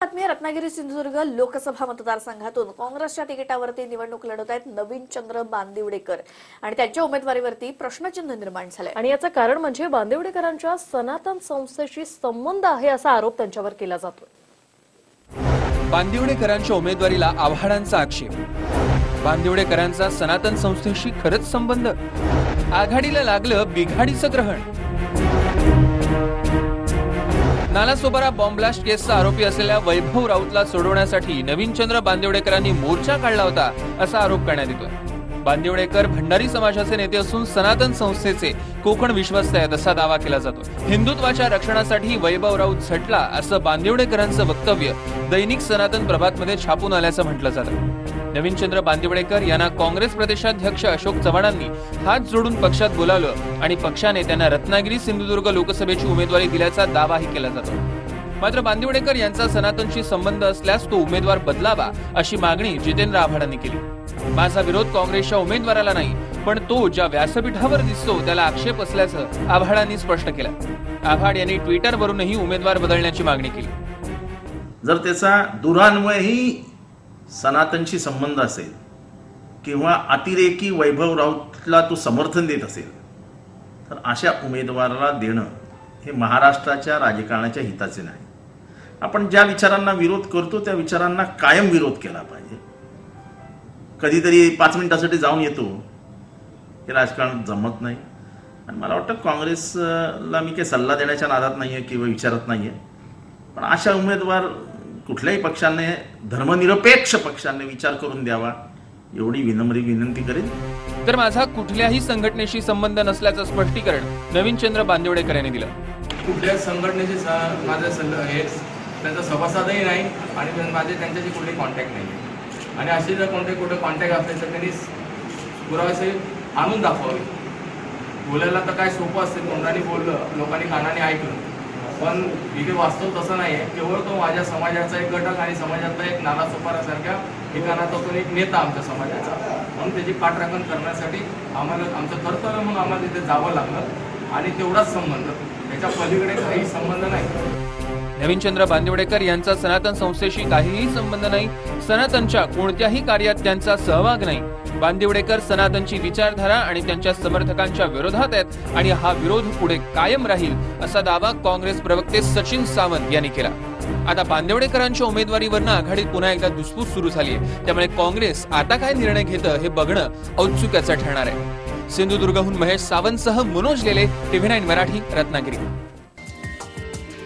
बातमी रत्नागिरी सिंधुदुर्ग लोकसभा मतदारसंघातून काँग्रेसच्या तिकिटावरती निवडणूक लढवत आहेत नवीन चंद्र बांदिवडेकर. आणि त्यांच्या उमेदवारीवरती प्रश्नचिन्ह निर्माण झालंय. आणि याचं कारण म्हणजे बांदिवडेकरांच्या सनातन संस्थेशी संबंध आहे असा आरोप त्यांच्यावर केला जातो बांदिवडेकरांच्या उमेदवारीला आव्हाडांचा आक्षेप. बांदिवडेकरांचा सनातन संस्थेशी खरंच संबंध. आघाडीला लागलं बिघाडीचं ग्रहण. नालासोबारा बॉम्बलास्ट केसचा आरोपी असलेल्या वैभव राऊतला सोडवण्यासाठी नवीनचंद्र बांदिवडेकरांनी मोर्चा काढला होता असा आरोप करण्यात येतोय. बांदिवडेकर भंडारी समाजाचे नेते असून सनातन संस्थेचे कोकण विश्वस्त आहेत असा दावा केला जातो हिंदुत्वाच्या रक्षणासाठी वैभव राऊत झटला असं बांदिवडेकरांचं वक्तव्य दैनिक सनातन प्रभातमध्ये छापून आल्याचं म्हटलं जातं. नवीनचंद्र बांदिवडेकर यांना काँग्रेस प्रदेशाध्यक्ष अशोक चव्हाणांनी हात जोडून पक्षात बोलावलं आणि पक्षाने त्यांना रत्नागिरी सिंधुदुर्ग लोकसभेची उमेदवारी दिल्याचा दावाही केला जातो. मात्र बांदिवडेकर यांचा सनातनशी संबंध असल्यास तो उमेदवार बदलावा अशी मागणी जितेंद्र आव्हाडांनी केली. माझा विरोध काँग्रेसच्या उमेदवाराला नाही पण तो ज्या व्यासपीठावर दिसतो त्याला आक्षेप असल्याचं आव्हाडांनी स्पष्ट केलं. आव्हाड यांनी ट्विटरवरूनही उमेदवार बदलण्याची मागणी केली. जर त्याचा दुरान्वयही सनातनशी संबंध असेल किंवा अतिरेकी वैभव राऊतला तो समर्थन देत असेल तर अशा उमेदवाराला देणं हे महाराष्ट्राच्या राजकारणाच्या हिताचे नाही. आपण ज्या विचारांना विरोध करतो त्या विचारांना कायम विरोध केला पाहिजे. कधीतरी पाच मिनिटासाठी जाऊन येतो. हे राजकारण जमत नाही. आणि मला वाटतं काँग्रेसला मी काही सल्ला देण्याच्या नादात नाही आहे किंवा विचारत नाही आहे पण अशा उमेदवार कुठल्याही पक्षाने धर्मनिरपेक्ष पक्षाने विचार करून द्यावा एवढी विनम्र विनंती करेन. तर माझा कुठल्याही संघटनेशी संबंध नसल्याचं स्पष्टीकरण नवीनचंद्र बांदिवडेकर यांनी दिलं. कुठल्याच संघटनेचे स- माझं हे त्यांचा सभासदही नाही आणि माझे त्यांच्याशी कुठलेही कॉन्टॅक्ट नाही. आणि असे जर कोणते कुठे कॉन्टॅक्ट असले तर त्यांनी पुरावे आणून दाखवावे. बोलायला तर काय सोपं असते तोंडाने बोललं लोकांनी कानाने ऐकलं. पण इथे वास्तव तसं नाही आहे केवळ तो माझ्या समाजाचा एक घटक आणि समाजातला एक नाला सोपारासारख्या ठिकाणाचा तो एक नेता आमच्या समाजाचा. म्हणून त्याची पाठराखण करण्यासाठी आम्हाला आमचं कर्तव्य म्हणून आम्हाला तिथे जावं लागलं आणि तेवढाच संबंध. त्याच्या पलीकडे काही संबंध नाही. नवीनचंद्र बांदिवडेकर यांचा सनातन संस्थेशी काहीही संबंध नाही. सनातनच्या कोणत्याही कार्यात त्यांचा सहभाग नाही. बांदिवडेकर सनातनची विचारधारा आणि त्यांच्या समर्थकांच्या विरोधात आहेत आणि हा विरोध पुढे कायम राहील असा दावा काँग्रेस प्रवक्ते सचिन सावंत यांनी केला. आता बांदिवडेकरांच्या उमेदवारीवरनं आघाडीत पुन्हा एकदा दुसफूस सुरू झाली आहे. त्यामुळे काँग्रेस आता काय निर्णय घेतं हे बघणं औत्सुक्याचं ठरणार आहे. सिंधुदुर्गहून महेश सावंतसह मनोज लेले टीव्ही नाईन मराठी रत्नागिरी.